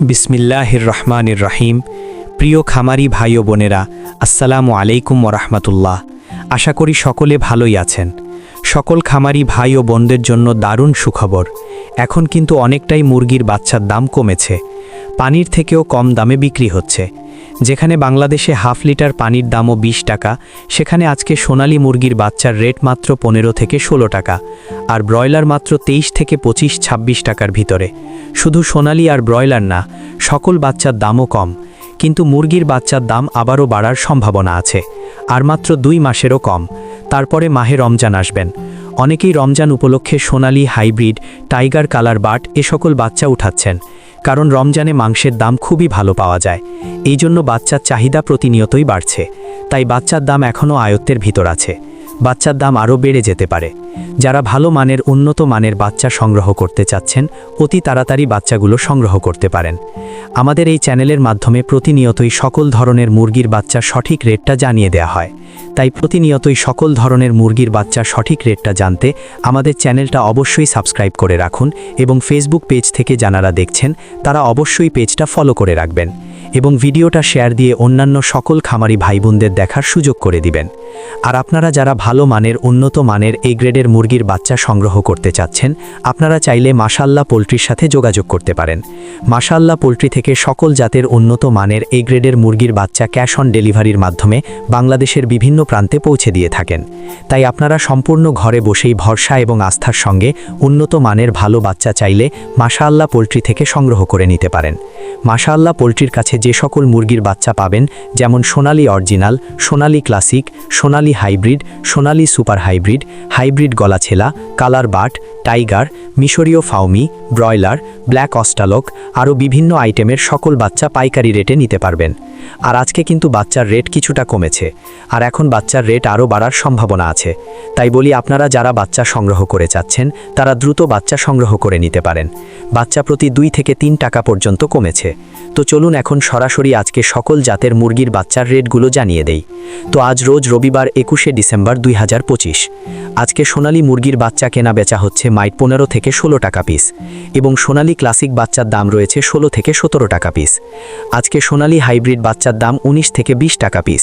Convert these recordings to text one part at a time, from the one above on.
বিসমিল্লাহির রহমানির রাহিম প্রিয় খামারি ভাই ও বোনেরা, আসসালামু আলাইকুম ওরহমতুল্লাহ আশা করি সকলে ভালোই আছেন। সকল খামারি ভাই ও বোনদের জন্য দারুণ সুখবর। এখন কিন্তু অনেকটাই মুরগির বাচ্চার দাম কমেছে। পানির থেকেও কম দামে বিক্রি হচ্ছে। যেখানে বাংলাদেশে হাফ লিটার পানির দামও ২০ টাকা, সেখানে আজকে সোনালী মুরগির বাচ্চার রেট মাত্র পনেরো থেকে ষোলো টাকা, আর ব্রয়লার মাত্র তেইশ থেকে পঁচিশ ছাব্বিশ টাকার ভিতরে। শুধু সোনালী আর ব্রয়লার না, সকল বাচ্চার দামও কম, কিন্তু মুরগির বাচ্চার দাম আবারও বাড়ার সম্ভাবনা আছে, আর মাত্র দুই মাসেরও কম। তারপরে মাহে রমজান আসবেন। অনেকেই রমজান উপলক্ষে Sonali, hybrid, tiger, colour bird এ সকল বাচ্চা উঠাচ্ছেন। কারণ রমজানে মাংসের দাম খুবই ভালো পাওয়া যায়। এই জন্য বাচ্চার চাহিদা প্রতিনিয়তই বাড়ছে। তাই বাচ্চার দাম এখনও আয়ত্তের ভিতর আছে। বাচ্চার দাম আরও বেড়ে যেতে পারে। যারা ভালো মানের, উন্নত মানের বাচ্চা সংগ্রহ করতে চাচ্ছেন, অতি তাড়াতাড়ি বাচ্চাগুলো সংগ্রহ করতে পারেন। আমাদের এই চ্যানেলের মাধ্যমে প্রতিনিয়তই সকল ধরনের মুরগির বাচ্চার সঠিক রেটটা জানিয়ে দেওয়া হয়। তাই প্রতিনিয়তই সকল ধরনের মুরগির বাচ্চার সঠিক রেটটা জানতে আমাদের চ্যানেলটা অবশ্যই সাবস্ক্রাইব করে রাখুন এবং ফেসবুক পেজ থেকে যারা দেখছেন, তারা অবশ্যই পেজটা ফলো করে রাখবেন এবং ভিডিওটা শেয়ার দিয়ে অন্যান্য সকল খামারি ভাইবোনদের দেখার সুযোগ করে দিবেন। আর আপনারা যারা ভালো মানের, উন্নত মানের এই গ্রেডের মুরগির বাচ্চা সংগ্রহ করতে চাচ্ছেন, আপনারা চাইলে মাশাল্লাহ পোলট্রির সাথে যোগাযোগ করতে পারেন। মাশাল্লাহ পোলট্রি থেকে সকল জাতের উন্নত মানের এই গ্রেডের মুরগির বাচ্চা ক্যাশ অন ডেলিভারির মাধ্যমে বাংলাদেশের বিভিন্ন প্রান্তে পৌঁছে দিয়ে থাকেন। তাই আপনারা সম্পূর্ণ ঘরে বসেই ভরসা এবং আস্থার সঙ্গে উন্নত মানের ভালো বাচ্চা চাইলে মাশাল্লাহ পোলট্রি থেকে সংগ্রহ করে নিতে পারেন। মাশাল্লাহ পোলট্রির কাছে যে সকল মুরগির বাচ্চা পাবেন, যেমন Sonali original, Sonali classic, Sonali hybrid, Sonali super hybrid hybrid গলাছেলা, colour but, tiger, মিশরীয় ফাউমি ব্রয়লার, ব্ল্যাক অস্টালক আরও বিভিন্ন আইটেমের সকল বাচ্চা পাইকারি রেটে নিতে পারবেন। আর আজকে কিন্তু বাচ্চার রেট কিছুটা কমেছে। আর এখন বাচ্চার রেট আরও বাড়ার সম্ভাবনা আছে। তাই বলি আপনারা যারা বাচ্চা সংগ্রহ করে চাচ্ছেন, তারা দ্রুত বাচ্চা সংগ্রহ করে নিতে পারেন। বাচ্চা প্রতি দুই থেকে তিন টাকা পর্যন্ত কমেছে। তো চলুন এখন সরাসরি আজকে সকল জাতের মুরগির বাচ্চার রেটগুলো জানিয়ে দেই। তো আজ রোজ রবিবার একুশে ডিসেম্বর দুই হাজার পঁচিশ। আজকে সোনালি মুরগির বাচ্চা কেনা বেচা হচ্ছে মাইট পনেরো থেকে ষোলো টাকা পিস এবং সোনালি ক্লাসিক বাচ্চার দাম রয়েছে ষোলো থেকে সতেরো টাকা পিস। আজকে সোনালি হাইব্রিড বাচ্চার দাম ১৯ থেকে ২০ টাকা পিস।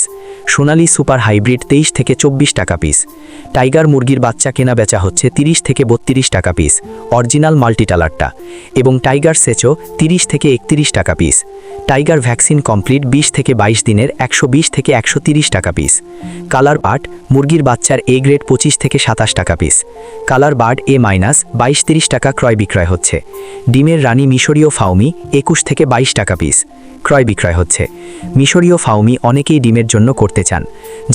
সোনালি সুপার হাইব্রিড তেইশ থেকে চব্বিশ টাকা পিস। টাইগার মুরগির বাচ্চা কেনা বেচা হচ্ছে ৩০ থেকে বত্রিশ টাকা পিস। অরিজিনাল মাল্টিটালারটা এবং টাইগার সেচো ৩০ থেকে একত্রিশ টাকা পিস। টাইগার ভ্যাকসিন কমপ্লিট ২০ থেকে ২২ দিনের একশো বিশ থেকে একশো টাকা পিস। কালার বার্ড মুরগির বাচ্চার এ গ্রেড পঁচিশ থেকে সাতাশ টাকা piece. Colour bird A minus বাইশ তিরিশ টাকা ক্রয় বিক্রয় হচ্ছে। ডিমের রানী মিশরীয় ফাউমি একুশ থেকে বাইশ টাকা পিস ক্রয় বিক্রয় হচ্ছে। মিশরীয় ফাউমি অনেকেই ডিমের জন্য করতে চান।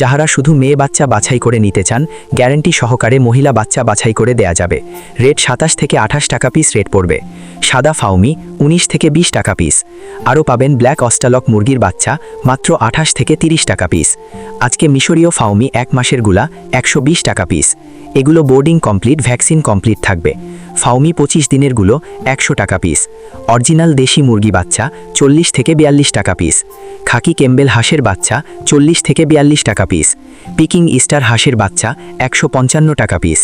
যাহারা শুধু মেয়ে বাচ্চা বাছাই করে নিতে চান, গ্যারান্টি সহকারে মহিলা বাচ্চা বাছাই করে দেয়া যাবে। রেট সাতাশ থেকে আঠাশ টাকা পিস রেট পড়বে। সাদা ফাউমি ১৯ থেকে ২০ টাকা পিস আরও পাবেন ব্ল্যাক অস্টালক মুরগির বাচ্চা মাত্র আঠাশ থেকে ৩০ টাকা পিস আজকে মিশরীয় ফাউমি এক মাসেরগুলা একশো বিশ টাকা পিস এগুলো বোর্ডিং কমপ্লিট ভ্যাকসিন কমপ্লিট থাকবে। ফাউমি পঁচিশ দিনেরগুলো একশো টাকা পিস অরিজিনাল দেশি মুরগি বাচ্চা চল্লিশ থেকে বিয়াল্লিশ টাকা পিস খাকি কেম্বেল হাঁসের বাচ্চা চল্লিশ থেকে বিয়াল্লিশ টাকা পিস পিকিং ইস্টার হাঁসের বাচ্চা একশো পঞ্চান্ন টাকা পিস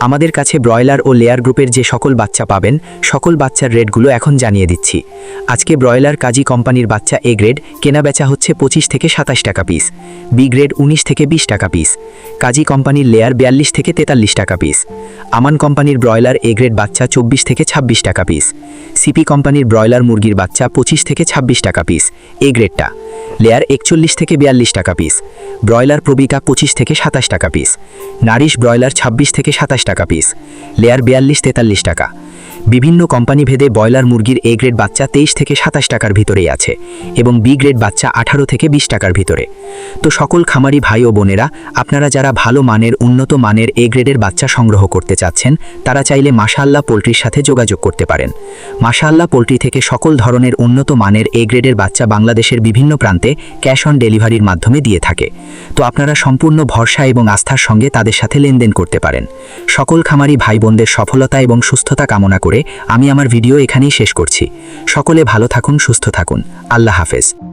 আমাদের কাছে ব্রয়লার ও লেয়ার গ্রুপের যে সকল বাচ্চা পাবেন, সকল বাচ্চার রেটগুলো এখন জানিয়ে দিচ্ছি। আজকে ব্রয়লার কাজী কোম্পানির বাচ্চা এ গ্রেড কেনা বেচা হচ্ছে পঁচিশ থেকে সাতাশ টাকা পিস বি গ্রেড উনিশ থেকে বিশ টাকা পিস কাজী কোম্পানির লেয়ার বিয়াল্লিশ থেকে তেতাল্লিশ টাকা পিস আমান কোম্পানির ব্রয়লার এ গ্রেড বাচ্চা চব্বিশ থেকে ছাব্বিশ টাকা পিস সিপি কোম্পানির ব্রয়লার মুরগির বাচ্চা পঁচিশ থেকে ছাব্বিশ টাকা পিস এ গ্রেডটা লেয়ার একচল্লিশ থেকে বিয়াল্লিশ টাকা পিস ব্রয়লার প্রবিকা পঁচিশ থেকে সাতাশ টাকা পিস নারিশ ব্রয়লার ছাব্বিশ থেকে সাতাশ টাকা পিস লেয়ার বিয়াল্লিশ তেতাল্লিশ টাকা। বিভিন্ন কোম্পানি ভেদে ব্রয়লার মুরগির এ গ্রেড বাচ্চা তেইশ থেকে সাতাশ টাকার ভিতরেই আছে এবং বি গ্রেড বাচ্চা আঠারো থেকে বিশ টাকার ভিতরে। তো সকল খামারি ভাই ও বোনেরা, আপনারা যারা ভালো মানের, উন্নত মানের এ গ্রেডের বাচ্চা সংগ্রহ করতে চাচ্ছেন, তারা চাইলে মাশাল্লাহ পোলট্রির সাথে যোগাযোগ করতে পারেন। মাশাল্লাহ পোলট্রি থেকে সকল ধরনের উন্নত মানের এ গ্রেডের বাচ্চা বাংলাদেশের বিভিন্ন প্রান্তে ক্যাশ অন ডেলিভারির মাধ্যমে দিয়ে থাকে। তো আপনারা সম্পূর্ণ ভরসা এবং আস্থার সঙ্গে তাদের সাথে লেনদেন করতে পারেন। সকল খামারি ভাই বোনদের সফলতা এবং সুস্থতা কামনা করে আমি আমার ভিডিও এখানেই শেষ করছি। সকলে ভালো থাকুন, সুস্থ থাকুন। আল্লাহ হাফেজ।